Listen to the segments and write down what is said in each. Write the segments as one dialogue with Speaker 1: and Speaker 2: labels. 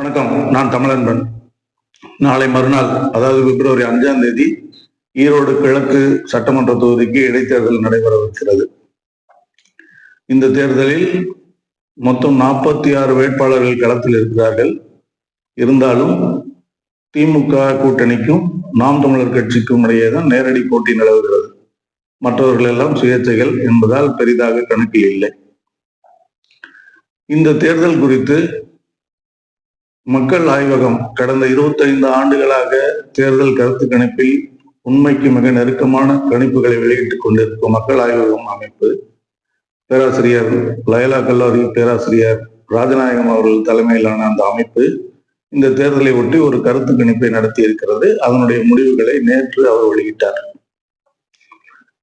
Speaker 1: வணக்கம். நான் தமிழன்பன். நாளை மறுநாள் அதாவது பிப்ரவரி அஞ்சாம் தேதி ஈரோடு கிழக்கு சட்டமன்ற தொகுதிக்கு இடைத்தேர்தல் நடைபெறவிருக்கிறது இந்த தேர்தலில் மொத்தம் நாற்பத்தி ஆறு வேட்பாளர்கள் களத்தில் இருக்கிறார்கள். இருந்தாலும் திமுக கூட்டணிக்கும் நாம் தமிழர் கட்சிக்கும் இடையே தான் நேரடி போட்டி நிலவுகிறது. மற்றவர்கள் எல்லாம் சுயேட்சைகள் என்பதால் பெரிதாக கணக்கில் இல்லை. இந்த தேர்தல் குறித்து மக்கள் ஆய்வகம் கடந்த 25 ஆண்டுகளாக தேர்தல் கருத்து கணிப்பில் உண்மைக்கு மிக நெருக்கமான கணிப்புகளை வெளியிட்டுக் கொண்டிருக்கும் மக்கள் ஆய்வகம் அமைப்பு பேராசிரியர் லயலா கல்லூரி பேராசிரியர் ராஜநாயகம் அவர்கள் தலைமையிலான அந்த அமைப்பு இந்த தேர்தலை ஒட்டி ஒரு கருத்து கணிப்பை நடத்தி இருக்கிறது அதனுடைய முடிவுகளை நேற்று அவர் வெளியிட்டார்.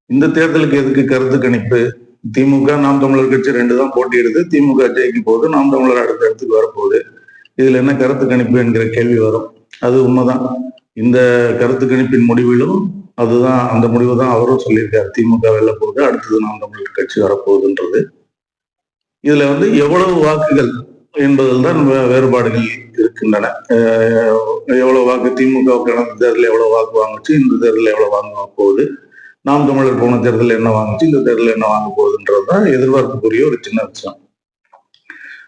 Speaker 1: இந்த தேர்தலுக்கு எதுக்கு கருத்து கணிப்பு? திமுக நாம் தமிழர் கட்சி ரெண்டு தான் போட்டியிடுது. திமுக ஜெயிக்கும் போது நாம் தமிழர் அடுத்த இடத்துக்கு வரப்போகுது. இதுல என்ன கருத்து கணிப்பு என்கிற கேள்வி வரும். அது உண்மைதான். இந்த கருத்து கணிப்பின் முடிவிலும் அதுதான் அந்த முடிவு தான் அவரும் சொல்லியிருக்காரு. திமுக வெல்ல போகுது அடுத்தது நாம் தமிழர் கட்சி வரப்போகுதுன்றது. இதுல வந்து எவ்வளவு வாக்குகள் என்பதில் தான் வே- வேறுபாடுகள் இருக்கின்றன. எவ்வளவு வாக்கு திமுக கடந்த தேர்தலில் எவ்வளவு வாக்கு வாங்குச்சு இந்த தேர்தலில் எவ்வளவு வாங்க போகுது நாம் தமிழர் போன தேர்தலில் என்ன வாங்குச்சு இந்த தேர்தலில் என்ன வாங்க போகுதுன்றது தான் எதிர்பார்ப்புக்குரிய ஒரு சின்ன விஷயம்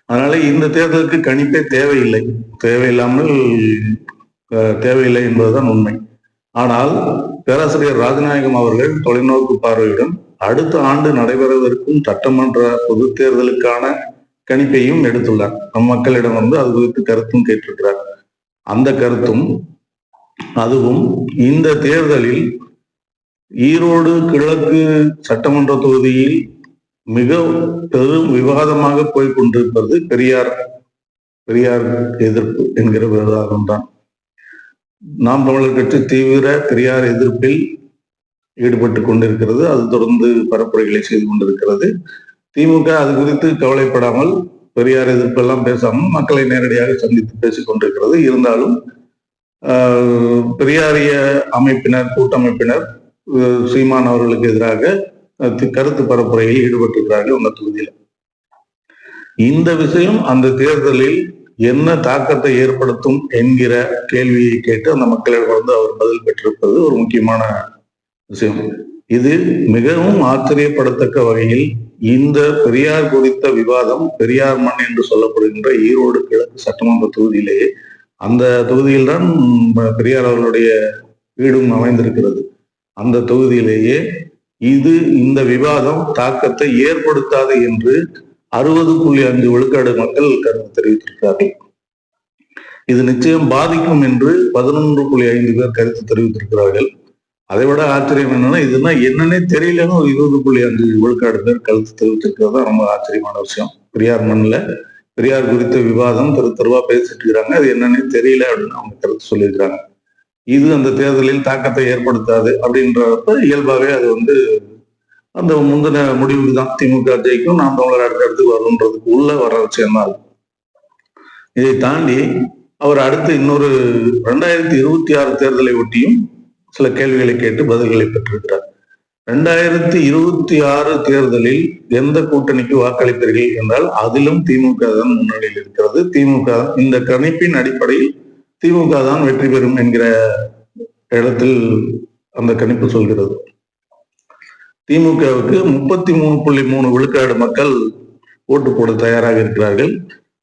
Speaker 1: அதனால இந்த தேர்தலுக்கு கணிப்பே தேவையில்லை. தேவையில்லாமல் தேவையில்லை என்பதுதான் உண்மை. ஆனால் பேராசிரியர் ராஜநாயகம் அவர்கள் தொலைநோக்கு பார்வையுடன் அடுத்த ஆண்டு நடைபெறவிருக்கும் சட்டமன்ற பொது தேர்தலுக்கான கணிப்பையும் எடுத்துள்ளார். நம் மக்களிடம் வந்து அது குறித்து கருத்தும் கேட்டிருக்கிறார். அந்த கருத்தும் அதுவும் இந்த தேர்தலில் ஈரோடு கிழக்கு சட்டமன்ற தொகுதியில் மிக பெரும் விவாதமாக போய்கொண்டிருப்பது பெரியார் பெரியார் எதிர்ப்பு என்கிற விவாதம் தான். நாம் தமிழர் கட்சி தீவிர பெரியார் எதிர்ப்பில் ஈடுபட்டு கொண்டிருக்கிறது. அது தொடர்ந்து பரப்புரைகளை செய்து கொண்டிருக்கிறது. திமுக அது குறித்து கவலைப்படாமல் பெரியார் எதிர்ப்பெல்லாம் பேசாமல் மக்களை நேரடியாக சந்தித்து பேசிக் கொண்டிருக்கிறது. இருந்தாலும் பெரியாரிய அமைப்பினர் கூட்டமைப்பினர் சீமான் அவர்களுக்கு எதிராக கருத்து பரப்புரையில் ஈடுபட்டிருக்கிறார்கள் அந்த தொகுதியில். இந்த விஷயம் அந்த தேர்தலில் என்ன தாக்கத்தை ஏற்படுத்தும் என்கிற கேள்வியை கேட்டு அந்த மக்களிடம் வந்து அவர் பதில் பெற்றிருப்பது ஒரு முக்கியமான விஷயம். இது மிகவும் ஆச்சரியப்படத்தக்க வகையில் இந்த பெரியார் குறித்த விவாதம் பெரியார் மண் என்று சொல்லப்படுகின்ற ஈரோடு கிழக்கு சட்டமன்ற தொகுதியிலேயே அந்த தொகுதியில்தான் பெரியார் அவர்களுடைய வீடும் அமைந்திருக்கிறது. அந்த தொகுதியிலேயே இது இந்த விவாதம் தாக்கத்தை ஏற்படுத்தாது என்று அறுபது புள்ளி அஞ்சு விழுக்காடு மக்கள் கருத்து தெரிவித்திருக்கிறார்கள். இது நிச்சயம் பாதிக்கும் என்று பதினொன்று புள்ளி ஐந்து பேர் கருத்து தெரிவித்திருக்கிறார்கள். அதை விட ஆச்சரியம் என்னன்னா இதுனா என்னன்னே தெரியலன்னு ஒரு இருபது புள்ளி அஞ்சு விழுக்காடு பேர் கருத்து தெரிவித்திருக்கிறது. தான் ரொம்ப ஆச்சரியமான விஷயம். பெரியார் மண்ணில் பெரியார் குறித்த விவாதம் திரு தெருவா பேசிட்டு இருக்கிறாங்க அது என்னன்னே தெரியல அப்படின்னு அவங்க கருத்து சொல்லியிருக்கிறாங்க. இது அந்த தேர்தலில் தாக்கத்தை ஏற்படுத்தாது அப்படின்றப்ப இயல்பாகவே அது வந்து அந்த முந்தின முடிவுக்கு தான் திமுக ஜெயிக்கும் நாம் தமிழர் அடுத்தடுத்து வரும்ன்றதுக்கு வரணுன்றதுக்கு உள்ள வர விஷயம்தான் இதை தாண்டி அவர் அடுத்து இன்னொரு ரெண்டாயிரத்தி இருபத்தி ஆறு தேர்தலை ஒட்டியும் சில கேள்விகளை கேட்டு பதில்களை பெற்றிருக்கிறார். ரெண்டாயிரத்தி இருபத்தி ஆறு தேர்தலில் எந்த கூட்டணிக்கு வாக்களிப்பீர்கள் என்றால் அதிலும் திமுக தான் முன்னணியில் இருக்கிறது. திமுக இந்த கணிப்பின் அடிப்படையில் திமுக தான் வெற்றி பெறும் என்கிற இடத்தில் அந்த கணிப்பு சொல்கிறது. திமுகவுக்கு முப்பத்தி மூணு புள்ளி மூணு விழுக்காடு மக்கள் ஓட்டு போட தயாராக இருக்கிறார்கள்.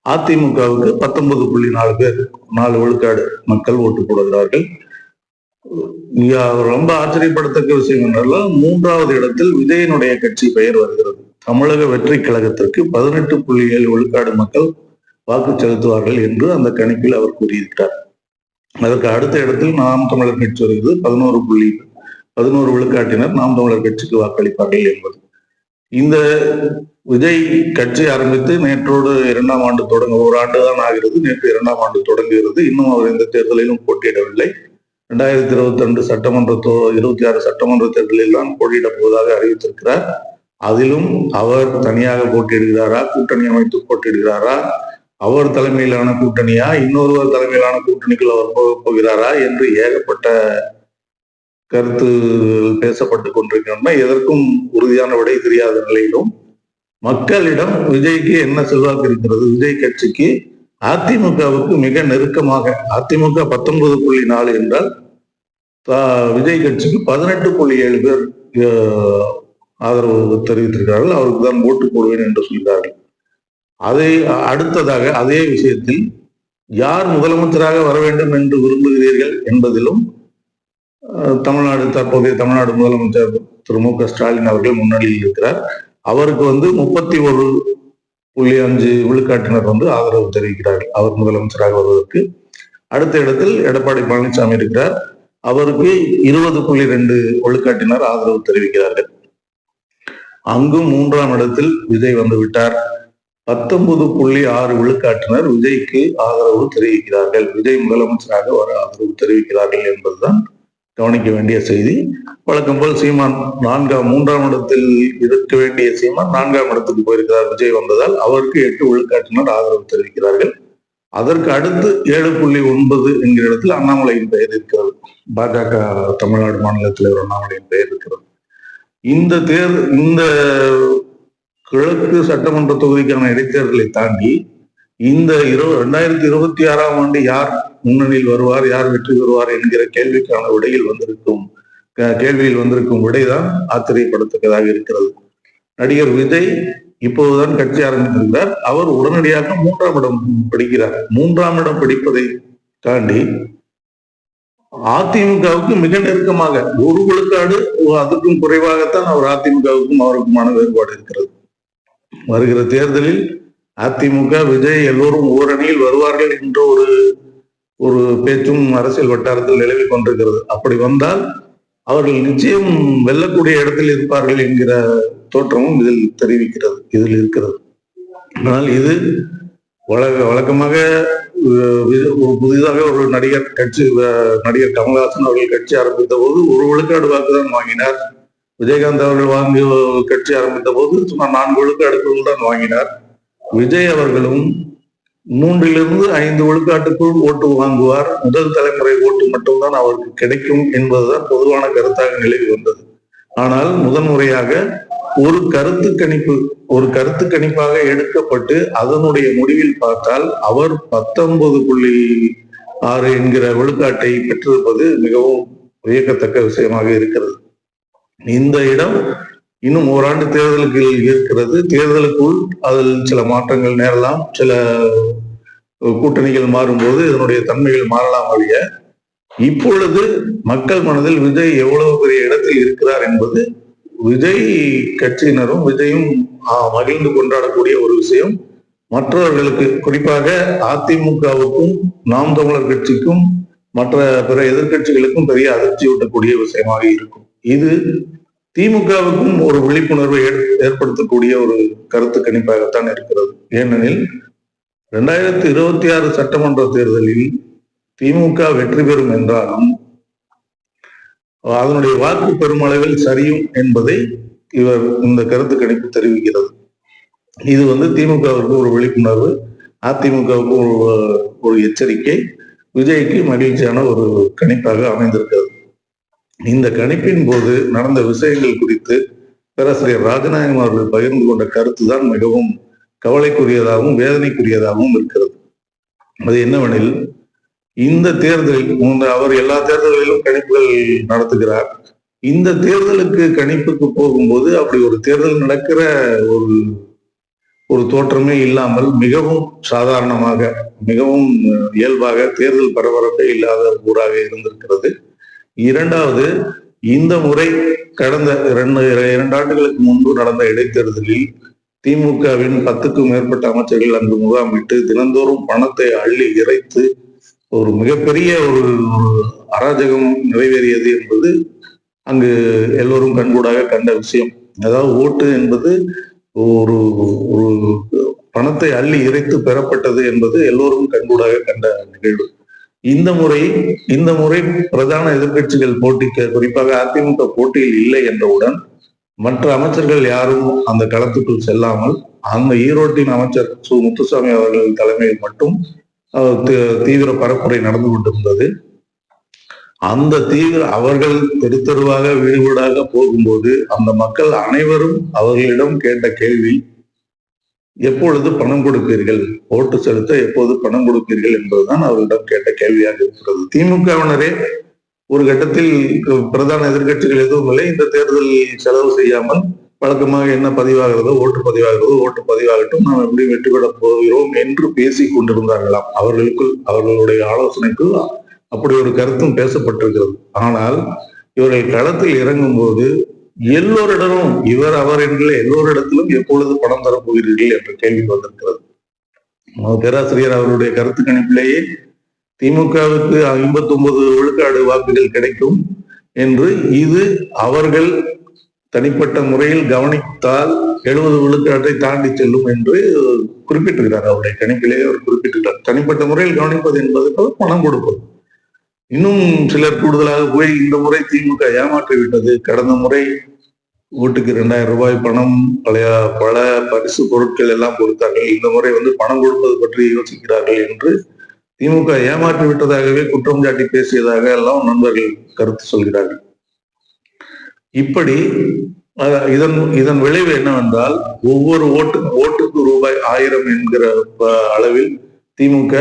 Speaker 1: அதிமுகவுக்கு பத்தொன்பது புள்ளி நாலு பேர் நாலு விழுக்காடு மக்கள் ஓட்டு போடுகிறார்கள். ரொம்ப ஆச்சரியப்படத்தக்க விஷயம் என்றால் மூன்றாவது இடத்தில் விஜயனுடைய கட்சி பெயர் வருகிறது. தமிழக வெற்றி கழகத்திற்கு பதினெட்டு புள்ளி ஏழு விழுக்காடு மக்கள் வாக்கு செலுத்துவார்கள் என்று அந்த கணிப்பில் அவர் கூறியிருக்கிறார். அதற்கு அடுத்த இடத்தில் நாம் தமிழர் கட்சி வருகிறது பதினோரு புள்ளி பதினோரு விழுக்காட்டினர் நாம் தமிழர் கட்சிக்கு வாக்களிப்பார்கள் என்பது. இந்த விஜய் கட்சி ஆரம்பித்து நேற்றோடு இரண்டாம் ஆண்டு தொடங்க ஒரு ஆண்டு தான் ஆகிறது. நேற்று இரண்டாம் ஆண்டு தொடங்குகிறது. இன்னும் அவர் எந்த தேர்தலிலும் போட்டியிடவில்லை. ரெண்டாயிரத்தி இருபத்தி ரெண்டு சட்டமன்ற இருபத்தி ஆறு சட்டமன்ற தேர்தலில் தான் போட்டியிடப் போவதாக அறிவித்திருக்கிறார். அதிலும் அவர் தனியாக போட்டியிடுகிறாரா? கூட்டணி அமைத்து போட்டியிடுகிறாரா? அவர் தலைமையிலான கூட்டணியா? இன்னொருவர் தலைமையிலான கூட்டணிக்குள்ள அவர் போகிறாரா? என்று ஏகப்பட்ட கருத்து பேசப்பட்டு கொண்டிருக்கின்றன. எதற்கும் உறுதியான விடை தெரியாத நிலையிலும் மக்களிடம் விஜய்க்கு என்ன செல்வாக்கு இருக்கிறது? விஜய் கட்சிக்கு அதிமுகவுக்கு மிக நெருக்கமாக அதிமுக பத்தொன்பது புள்ளி நாலு என்றால் விஜய் கட்சிக்கு பதினெட்டு புள்ளி ஏழு பேர் ஆதரவு தெரிவித்திருக்கிறார்கள். அவருக்கு தான் ஓட்டு போடுவேன் என்று சொல்கிறார்கள். அதை அடுத்ததாக அதே விஷயத்தில் யார் முதலமைச்சராக வர வேண்டும் என்று விரும்புகிறீர்கள் என்பதிலும் தமிழ்நாடு தற்போதைய தமிழ்நாடு முதலமைச்சர் திரு மு க ஸ்டாலின் அவர்கள் முன்னணியில் இருக்கிறார். அவருக்கு வந்து முப்பத்தி ஒரு புள்ளி அஞ்சு விழுக்காட்டினர் வந்து ஆதரவு தெரிவிக்கிறார்கள். அவர் முதலமைச்சராக வருவதற்கு. அடுத்த இடத்தில் எடப்பாடி பழனிசாமி இருக்கிறார். அவருக்கு இருபது புள்ளி ரெண்டு விழுக்காட்டினர் ஆதரவு தெரிவிக்கிறார்கள். அங்கும் மூன்றாம் இடத்தில் விஜய் வந்து விட்டார். பத்தொன்பது புள்ளி ஆறு விழுக்காட்டினர் விஜய்க்கு ஆதரவு தெரிவிக்கிறார்கள். விஜய் முதலமைச்சராக வர ஆதரவு தெரிவிக்கிறார்கள் என்பதுதான் கவனிக்க வேண்டிய செய்தி. வழக்கம் போல் சீமான் நான்காம் மூன்றாம் இடத்தில் இருக்க வேண்டிய சீமான் நான்காம் இடத்துக்கு போயிருக்கிறார். விஜய் வந்ததால் அவருக்கு எட்டு விழுக்காட்டினர் ஆதரவு தெரிவிக்கிறார்கள். அதற்கு அடுத்து ஏழு புள்ளி ஒன்பது என்கிற இடத்தில் அண்ணாமலையின் பெயர் இருக்கிறது. பாஜக தமிழ்நாடு மாநில தலைவர் அண்ணாமலையின் பெயர் இருக்கிறது. இந்த தேர் இந்த கிழக்கு சட்டமன்ற தொகுதிக்கான இடைத்தேர்தலை தாண்டி இந்த இரு ரெண்டாயிரத்தி இருபத்தி ஆறாம் ஆண்டு யார் முன்னணியில் வருவார் யார் வெற்றி பெறுவார் என்கிற கேள்விக்கான விடையில் வந்திருக்கும் கேள்வியில் வந்திருக்கும் விடைதான் ஆச்சரியப்படத்தக்கதாக இருக்கிறது. நடிகர் விஜய் இப்போதுதான் கட்சி ஆரம்பித்திருக்கிறார் அவர் உடனடியாக மூன்றாம் இடம் பிடிக்கிறார். மூன்றாம் இடம் பிடிப்பதை தாண்டி அதிமுகவுக்கு மிக நெருக்கமாக ஒரு விழுக்காடு அதுக்கும் குறைவாகத்தான் அவர் அதிமுகவுக்கும் அவருக்குமான வேறுபாடு இருக்கிறது. வருகிற தேர்தலில் அதிமுக விஜய் எல்லோரும் ஓரணியில் வருவார்கள் என்ற ஒரு ஒரு பேச்சும் அரசியல் வட்டாரத்தில் நிலவிக் கொண்டிருக்கிறது. அப்படி வந்தால் அவர்கள் நிச்சயம் வெல்லக்கூடிய இடத்தில் இருப்பார்கள் என்கிற தோற்றமும் இதில் தெரிவிக்கிறது இதில் இருக்கிறது. ஆனால் இது வழக்க வழக்கமாக புதிதாக ஒரு நடிகர் கட்சி நடிகர் கமல்ஹாசன் அவர்கள் கட்சி ஆரம்பித்த போது ஒரு விழுக்காடு வாக்குதான் வாங்கினார். விஜயகாந்த் அவர்கள் வாங்கி கட்சி ஆரம்பித்த போது சுமார் நான்கு விழுக்காடுகள் தான் வாங்கினார். விஜய் அவர்களும் மூன்றிலிருந்து ஐந்து விழுக்காட்டுக்குள் ஓட்டு வாங்குவார். முதல் தலைமுறை ஓட்டு மட்டும்தான் அவருக்கு கிடைக்கும் என்பதுதான் பொதுவான கருத்தாக நிலவி வந்தது. ஆனால் முதன்முறையாக ஒரு கருத்து கணிப்பு ஒரு கருத்து கணிப்பாக எடுக்கப்பட்டு அதனுடைய முடிவில் பார்த்தால் அவர் பத்தொன்பது புள்ளி ஆறு என்கிற விழுக்காட்டை பெற்றிருப்பது மிகவும் வியக்கத்தக்க விஷயமாக இருக்கிறது. இந்த இடம் இன்னும் ஓராண்டு தேர்தலுக்கு இருக்கிறது. தேர்தலுக்குள் அதில் சில மாற்றங்கள் நேரலாம். சில கூட்டணிகள் மாறும்போது இதனுடைய தன்மைகள் மாறலாம் ஒழிய இப்பொழுது மக்கள் மனதில் விஜய் எவ்வளவு பெரிய இடத்தில் இருக்கிறார் என்பது விஜய் கட்சியினரும் விஜயும் மகிழ்ந்து கொண்டாடக்கூடிய ஒரு விஷயம். மற்றவர்களுக்கு குறிப்பாக அதிமுகவுக்கும் நாம் தமிழர் கட்சிக்கும் மற்ற பிற எதிர்க்கட்சிகளுக்கும் பெரிய அதிர்ச்சி ஊட்டக்கூடிய விஷயமாக இருக்கும். இது திமுகவுக்கும் ஒரு விழிப்புணர்வை ஏற்- ஏற்படுத்தக்கூடிய ஒரு கருத்து கணிப்பாகத்தான் இருக்கிறது. ஏனெனில் இரண்டாயிரத்தி இருபத்தி ஆறு சட்டமன்ற தேர்தலில் திமுக வெற்றி பெறும் என்றாலும் அதனுடைய வாக்கு பெருமளவில் சரியும் என்பதை இவர் இந்த கருத்து கணிப்பு தெரிவிக்கிறது. இது வந்து திமுகவிற்கு ஒரு விழிப்புணர்வு அதிமுகவுக்கு ஒரு ஒரு எச்சரிக்கை விஜய்க்கு மகிழ்ச்சியான ஒரு கணிப்பாக அமைந்திருக்கிறது. இந்த கணிப்பின் போது நடந்த விஷயங்கள் குறித்து பேராசிரியர் ராஜநாயகம் அவர்கள் பகிர்ந்து கொண்ட கருத்து தான் மிகவும் கவலைக்குரியதாகவும் வேதனைக்குரியதாகவும் இருக்கிறது. அது என்னவெனில் இந்த தேர்தலில் அவர் எல்லா தேர்தல்களிலும் கணிப்புகள் நடத்துகிறார். இந்த தேர்தலுக்கு கணிப்புக்கு போகும்போது அப்படி ஒரு தேர்தல் நடக்கிற ஒரு ஒரு தோற்றமே இல்லாமல் மிகவும் சாதாரணமாக மிகவும் இயல்பாக தேர்தல் பரபரப்பே இல்லாத ஊராக இருந்திருக்கிறது. இரண்டாவது இந்த முறை கடந்த இரண்டு இரண்டு ஆண்டுகளுக்கு முன்பு நடந்த இடைத்தேர்தலில் திமுகவின் பத்துக்கும் மேற்பட்ட அமைச்சர்கள் அங்கு முகாமிட்டு தினந்தோறும் பணத்தை அள்ளி இறைத்து ஒரு மிகப்பெரிய ஒரு ஒரு அராஜகம் நிறைவேறியது என்பது அங்கு எல்லோரும் கண்கூடாக கண்ட விஷயம். அதாவது ஓட்டு என்பது ஒரு ஒரு பணத்தை அள்ளி இறைத்து பெறப்பட்டது என்பது எல்லோரும் கண்கூடாக கண்ட நிகழ்வு. இந்த முறை இந்த முறை பிரதான எதிர்க்கட்சிகள் போட்டிக்கு குறிப்பாக அதிமுக போட்டியில் இல்லை என்றவுடன் மற்ற அமைச்சர்கள் யாரும் அந்த களத்துக்குள் செல்லாமல் அந்த ஈரோட்டின் அமைச்சர் சு. முத்துசாமி அவர்கள் தலைமையில் மட்டும் அஹ், தீ- தீவிர பரப்புரை நடந்து கொண்டிருந்தது. அந்த தீவிர அவர்கள் தெரு தெருவாக வீடு வீடாக போகும்போது அந்த மக்கள் அனைவரும் அவர்களிடம் கேட்ட கேள்வி எப்பொழுது பணம் கொடுப்பீர்கள்? ஓட்டு செலுத்த எப்போது பணம் கொடுப்பீர்கள் என்பதுதான் அவர்களிடம் கேட்ட கேள்வியாக இருக்கிறது. திமுகவினரே ஒரு கட்டத்தில் பிரதான எதிர்க்கட்சிகள் எதுவும் இல்லை. இந்த தேர்தல் செலவு செய்யாமல் வழக்கமாக என்ன பதிவாகிறதோ ஓட்டு பதிவாகிறதோ ஓட்டு பதிவாகட்டும் நாம் எப்படி வெற்றி பெற போகிறோம் என்று பேசிக் கொண்டிருந்தார்களாம். அவர்களுக்குள் அவர்களுடைய ஆலோசனைக்குள் அப்படி ஒரு கருத்தும் பேசப்பட்டிருக்கிறது. ஆனால் இவர்கள் களத்தில் இறங்கும் போது எல்லோரிடமும் இவர் அவர் என்கிற எல்லோரிடத்திலும் எப்பொழுது பணம் தரப்போகிறீர்கள் என்ற கேள்வி வந்திருக்கிறது. பேராசிரியர் அவருடைய கருத்து கணிப்பிலேயே திமுகவுக்கு ஐம்பத்தி ஒன்பது விழுக்காடு வாக்குகள் கிடைக்கும் என்று இது அவர்கள் தனிப்பட்ட முறையில் கவனித்தால் எழுபது விழுக்காட்டை தாண்டி செல்லும் என்று குறிப்பிட்டிருக்கிறார். அவருடைய கணிப்பிலேயே அவர் குறிப்பிட்டிருக்கிறார். தனிப்பட்ட முறையில் கவனிப்பது என்பது பணம் கொடுப்பது. இன்னும் சிலர் கூடுதலாக போய் இந்த முறை திமுக ஏமாற்றி விட்டது. கடந்த முறை ஓட்டுக்கு இரண்டாயிரம் ரூபாய் பணம் பழைய பல பரிசு பொருட்கள் எல்லாம் கொடுத்தார்கள். இந்த முறை வந்து பணம் கொடுப்பது பற்றி யோசிக்கிறார்கள் என்று திமுக ஏமாற்றி விட்டதாகவே குற்றம் சாட்டி பேசியதாக எல்லாம் நண்பர்கள் கருத்து சொல்கிறார்கள். இப்படி இதன் இதன் விளைவு என்னவென்றால் ஒவ்வொரு ஓட்டு ஓட்டுக்கு ரூபாய் ஆயிரம் என்கிற அளவில் திமுக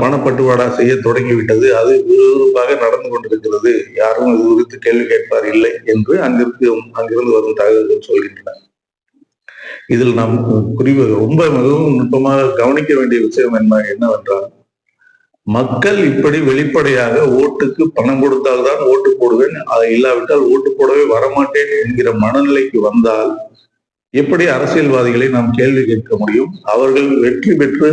Speaker 1: பணப்பட்டுவாடா செய்ய தொடங்கிவிட்டது. அது விறுவிறுப்பாக நடந்து கொண்டிருக்கிறது. யாரும் இது குறித்து கேள்வி கேட்பார் இல்லை என்று அங்கிருக்கு அங்கிருந்து வரும் தகவல்கள் சொல்கின்றன. இதில் நாம் குறிவு ரொம்ப மிகவும் நுட்பமாக கவனிக்க வேண்டிய விஷயம் என்ன என்னவென்றால் மக்கள் இப்படி வெளிப்படையாக ஓட்டுக்கு பணம் கொடுத்தால்தான் ஓட்டு போடுவேன். அதை இல்லாவிட்டால் ஓட்டு போடவே வரமாட்டேன் என்கிற மனநிலைக்கு வந்தால் எப்படி அரசியல்வாதிகளை நாம் கேள்வி கேட்க முடியும்? அவர்கள் வெற்றி பெற்று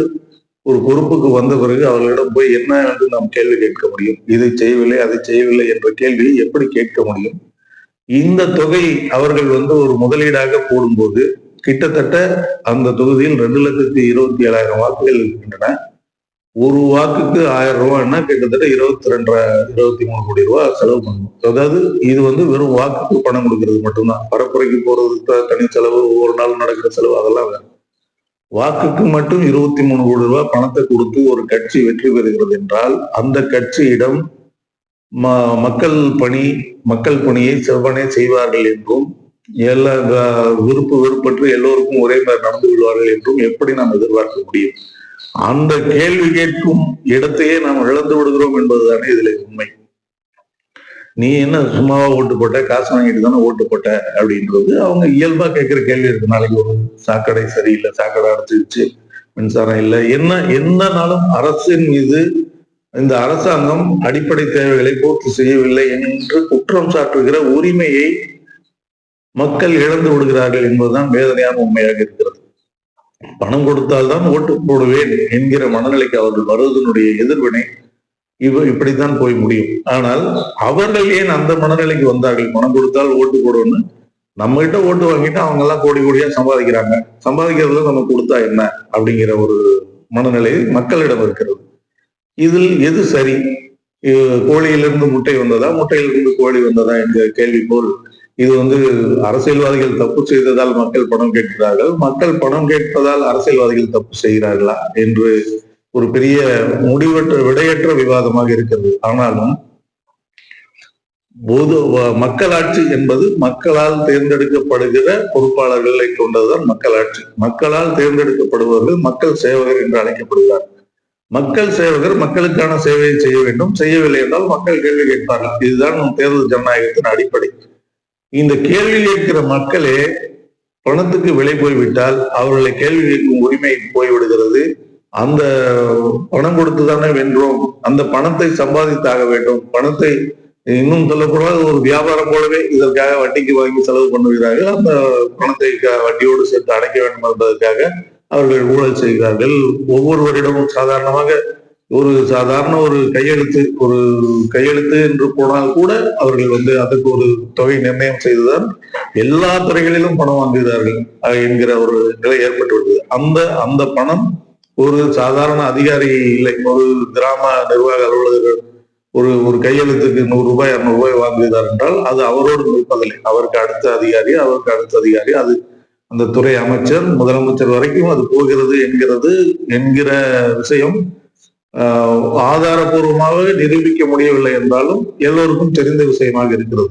Speaker 1: ஒரு பொறுப்புக்கு வந்த பிறகு அவர்களிடம் போய் என்ன என்று நாம் கேள்வி கேட்க முடியும்? இதை செய்யவில்லை அதை செய்யவில்லை என்ற கேள்வியை எப்படி கேட்க முடியும்? இந்த தொகை அவர்கள் வந்து ஒரு முதலீடாக போடும்போது கிட்டத்தட்ட அந்த தொகுதியில் ரெண்டு லட்சத்தி இருபத்தி ஏழாயிரம் வாக்குகள் இருக்கின்றன. ஒரு வாக்குக்கு ஆயிரம் ரூபாய்னா கிட்டத்தட்ட இருபத்தி ரெண்டரை இருபத்தி மூணு கோடி ரூபாய் செலவு பண்ணணும் அதாவது இது வந்து வெறும் வாக்குக்கு பணம் கொடுக்கறது மட்டும்தான். பரப்புரைக்கு போறது தனி செலவு ஒவ்வொரு நாள் நடக்கிற செலவு அதெல்லாம் வேணும் வாக்குக்கு மட்டும் இருபத்தி மூணு கோடி ரூபாய் பணத்தை கொடுத்து ஒரு கட்சி வெற்றி பெறுகிறது என்றால் அந்த கட்சியிடம் மக்கள் பணி மக்கள் பணியை செவ்வனே செய்வார்கள் என்றும் எல்லா விருப்பு வெறுப்பற்று எல்லோருக்கும் ஒரே மாதிரி நடந்து கொள்வார்கள் என்றும் எப்படி நாம் எதிர்பார்க்க முடியும்? அந்த கேள்வி கேட்கும் இடத்தையே நாம் இழந்து விடுகிறோம் என்பதுதானே இதில் உண்மை. நீ என்ன சும்மாவா ஓட்டு போட்ட? காசு வாங்கிட்டு தானே ஓட்டு போட்ட? அப்படின்றது அவங்க இயல்பா கேட்கிற கேள்வி இருக்கு. நாளைக்கு ஒரு சாக்கடை சரியில்லை சாக்கடை அடைச்சிருச்சு மின்சாரம் இல்லை. என்ன என்னனாலும் அரசின் மீது இந்த அரசாங்கம் அடிப்படை தேவைகளை பூர்த்தி செய்யவில்லை என்று குற்றம் சாட்டுகிற உரிமையை மக்கள் இழந்து விடுகிறார்கள் என்பதுதான் வேதனையான உண்மையாக இருக்கிறது. பணம் கொடுத்தால்தான் ஓட்டு போடுவேன் என்கிற மனநிலைக்கு அவர்கள் வருவதனுடைய எதிர்வினை இவ இப்படித்தான் போய் முடியும். ஆனால் அவர்கள் ஏன் அந்த மனநிலைக்கு வந்தார்கள்? பணம் கொடுத்தால் ஓட்டு போடுவோம்னு நம்ம கிட்ட ஓட்டு வாங்கிட்டு அவங்க எல்லாம் கோடி கோடியா சம்பாதிக்கிறாங்க. சம்பாதிக்கிறதுல நம்ம கொடுத்தா என்ன? அப்படிங்கிற ஒரு மனநிலை மக்களிடம் இருக்கிறது. இதில் எது சரி? கோழியிலிருந்து முட்டை வந்ததா? முட்டையிலிருந்து கோழி வந்ததா என்ற கேள்வி போல் இது வந்து அரசியல்வாதிகள் தப்பு செய்ததால் மக்கள் பணம் கேட்கிறார்கள். மக்கள் பணம் கேட்பதால் அரசியல்வாதிகள் தப்பு செய்கிறார்களா? என்று ஒரு பெரிய முடிவற்ற விடையற்ற விவாதமாக இருக்கிறது. ஆனாலும் பொது மக்களாட்சி என்பது மக்களால் தேர்ந்தெடுக்கப்படுகிற பொறுப்பாளர்களை கொண்டதுதான் மக்களாட்சி. மக்களால் தேர்ந்தெடுக்கப்படுபவர்கள் மக்கள் சேவகர் என்று அழைக்கப்படுகிறார். மக்கள் சேவகர் மக்களுக்கான சேவையை செய்ய வேண்டும். செய்யவில்லை என்றால் மக்கள் கேள்வி கேட்பார்கள். இதுதான் தேர்தல் ஜனநாயகத்தின் அடிப்படை. இந்த கேள்வி கேட்கிற மக்களே பணத்துக்கு விலை போய்விட்டால் அவர்களை கேள்வி கேட்கும் உரிமை போய்விடுகிறது. அந்த பணம் கொடுத்து தானே வென்றோம். அந்த பணத்தை சம்பாதித்தாக வேண்டும். பணத்தை இன்னும் சொல்லக்கூடாது ஒரு வியாபாரம் போலவே இதற்காக வட்டிக்கு வாங்கி செலவு பண்ணுகிறார்கள். அந்த பணத்தை வட்டியோடு சேர்த்து அடைக்க வேண்டும் என்பதற்காக அவர்கள் ஊழல் செய்கிறார்கள். ஒவ்வொருவரிடமும் சாதாரணமாக ஒரு சாதாரண ஒரு கையெழுத்து ஒரு கையெழுத்து என்று போனால் கூட அவர்கள் வந்து அதுக்கு ஒரு தொகை நிர்ணயம் செய்துதான் எல்லா துறைகளிலும் பணம் வாங்குகிறார்கள் என்கிற ஒரு நிலை ஏற்பட்டு அந்த அந்த பணம் ஒரு சாதாரண அதிகாரி இல்லை. ஒரு கிராம நிர்வாக அலுவலகர்கள் ஒரு ஒரு கையெழுத்துக்கு நூறு ரூபாய் இரநூறு ரூபாய் வாங்குகிறார் என்றால் அது அவரோடு நிற்பதில்லை. அவருக்கு அடுத்த அதிகாரி அவருக்கு அடுத்த அதிகாரி. அது அந்த துறை அமைச்சர் முதலமைச்சர் வரைக்கும் அது போகிறது என்கிறது என்கிற விஷயம் ஆதாரபூர்வமாக நிரூபிக்க முடியவில்லை என்றாலும் எல்லோருக்கும் தெரிந்த விஷயமாக இருக்கிறது.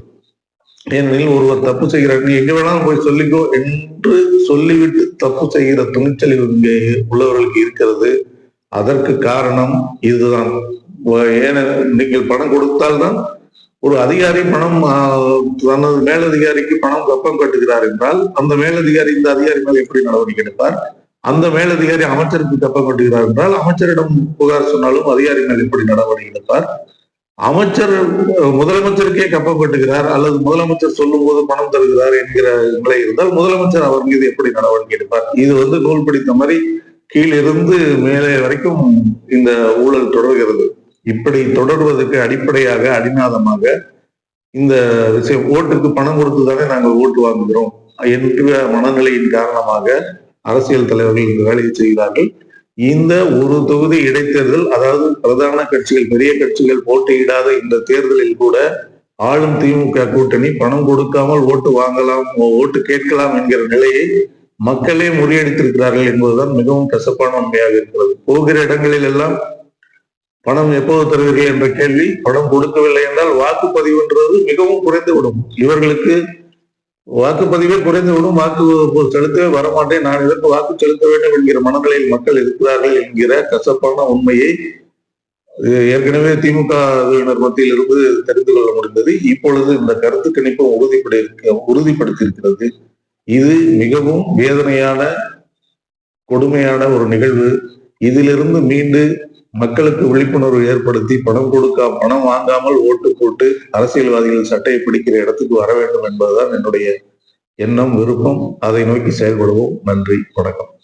Speaker 1: ஏனெனில் ஒருவர் தப்பு செய்கிறார். நீ எங்க வேணாலும் போய் சொல்லிக்கோ என்று சொல்லிவிட்டு தப்பு செய்கிற துணிச்சல் இங்கே உள்ளவர்களுக்கு இருக்கிறது. அதற்கு காரணம் இதுதான். ஏன நீங்கள் பணம் கொடுத்தால்தான் ஒரு அதிகாரி பணம் ஆஹ், தனது மேலதிகாரிக்கு பணம் கப்பம் கட்டுகிறார் என்றால் அந்த மேலதிகாரி இந்த அதிகாரி மேல் எப்படி நடவடிக்கை எடுப்பார்? அந்த மேலதிகாரி அமைச்சருக்கு கப்பம் கட்டுகிறார் என்றால் அமைச்சரிடம் புகார் சொன்னாலும் அதிகாரி மேல் எப்படி நடவடிக்கை எடுப்பார்? அமைச்சர் முதலமைச்சருக்கே கப்பப்பட்டுகிறார் அல்லது முதலமைச்சர் சொல்லும் போது பணம் தருகிறார் என்கிற நிலை இருந்தால் முதலமைச்சர் அவர் மீது எப்படி நடவடிக்கை எடுப்பார்? இது வந்து நூல் பிடித்த மாதிரி கீழிருந்து மேலே வரைக்கும் இந்த ஊழல் தொடர்கிறது. இப்படி தொடர்வதற்கு அடிப்படையாக அடிநாதமாக இந்த விஷயம் ஓட்டுக்கு பணம் கொடுத்து தானே நாங்கள் ஓட்டு வாங்குகிறோம். என்ற மனநிலையின் காரணமாக அரசியல் தலைவர்கள் இந்த வேலையை செய்கிறார்கள். இந்த ஒரு தொகுதி இடைத்தேர்தல் அதாவது பிரதான கட்சிகள் பெரிய கட்சிகள் போட்டியிடாத இந்த தேர்தலில் கூட ஆளும் திமுக கூட்டணி பணம் கொடுக்காமல் ஓட்டு வாங்கலாம் ஓட்டு கேட்கலாம் என்கிற நிலையை மக்களே முறியடித்திருக்கிறார்கள் என்பதுதான் மிகவும் கசப்பான உண்மையாக இருக்கிறது. போகிற இடங்களில் எல்லாம் பணம் எப்போது தருவீர்கள் என்ற கேள்வி பணம் கொடுக்கவில்லை என்றால் வாக்குப்பதிவுன்றது மிகவும் குறைந்துவிடும். இவர்களுக்கு வாக்குப்பதிவே குறைந்துவிடும். வாக்கு செலுத்தவே வரமாட்டேன். நான் இதற்கு வாக்கு செலுத்த வேண்டும் என்கிற மனநிலையில் மக்கள் இருக்கிறார்கள் என்கிற கசப்பான உண்மையை ஏற்கனவே திமுக மத்தியில் இருந்து தெரிந்து கொள்ள முடிந்தது. இப்பொழுது இந்த கருத்து கணிப்பு உறுதிப்படி உறுதிப்படுத்தியிருக்கிறது. இது மிகவும் வேதனையான கொடுமையான ஒரு நிகழ்வு. இதிலிருந்து மீண்டு மக்களுக்கு விழிப்புணர்வு ஏற்படுத்தி பணம் கொடுக்க பணம் வாங்காமல் ஓட்டு போட்டு அரசியல்வாதிகள் சட்டையை பிடிக்கிற இடத்துக்கு வர வேண்டும் என்பதுதான் என்னுடைய எண்ணம் விருப்பம். அதை நோக்கி செயல்படுவோம். நன்றி. வணக்கம்.